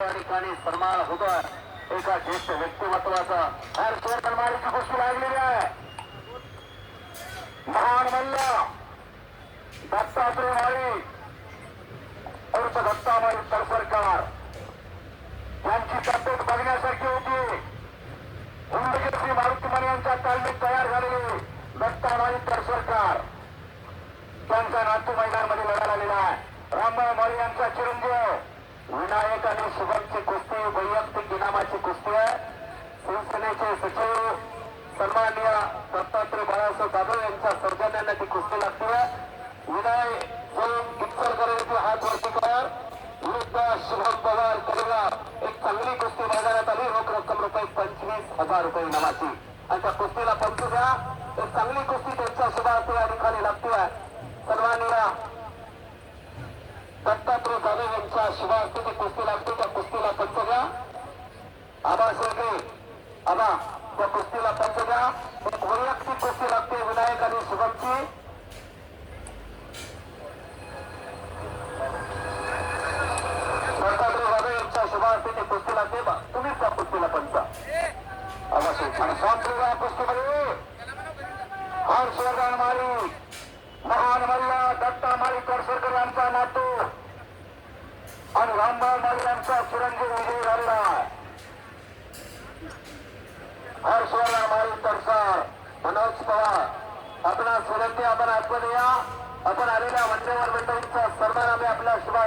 या ठिकाणी सन्मान होतोय. एका ज्येष्ठ व्यक्तिमत्वाचा हर शेर सन्मानाची गोष्टी लागलेली आहे. महान मल्ल दत्तात्रय माळी अर्थ दत्तामाळी सरकार यांची तब्येत बघण्यासारखी होती. हुंडकेश्री मारुती मने यांच्या तालमीत तयार झालेली दत्तामाळी तरसरकार त्यांचा नातू मैदानमध्ये लढा आलेला आहे. रामभाऊ माळी यांचा चिरंजीव. ठिकाणी शुभमची कुस्ती वैयक्तिक इनामाची कुस्ती आहे. शिवसेनेचे सचिव सन्माननीय दत्तात्रय बाळासाहेब जाधव यांच्या सौजन्याने ती कुस्ती लागते विनय जो इचलकर हात वरती कर विरुद्ध शुभम पवार कलिंगार एक चांगली कुस्ती बाजारात आली. रोख रक्कम रुपये पंचवीस हजार रुपये इनामाची. आणि त्या कुस्तीला पंचू द्या. एक चांगली कुस्ती त्यांच्या शुभार्थी या ठिकाणी लागतोय दत्तात्रय जाधव असतो शुभास्तीची कुस्ती लागते त्या कुस्तीला पंच द्या आबा शेळके आबा त्या कुस्तीला पंच द्या एक वैयक्तिक कुस्ती लागते विनायक आणि शुभमची. दत्तात्रय जाधव यांच्या कुस्ती लागते. बा, त्या कुस्तीला पंचा. आबा शेळके. आणि स्वातंत्र्य या कुस्तीमध्ये हर्षवर्धन माळी. मारी मल्ल दत्ता माळी करसरकर यांचा नातू आणि रामबाब माळी यांचा चिरंजीव विजयी झालेला आहे हर्षवर्धन माळी तरसर मनोज पवार आपणास विनंती आपण आतमध्ये या आपण आलेल्या वंदेवर मंडळींचा सन्मान आम्ही आपल्या शुभास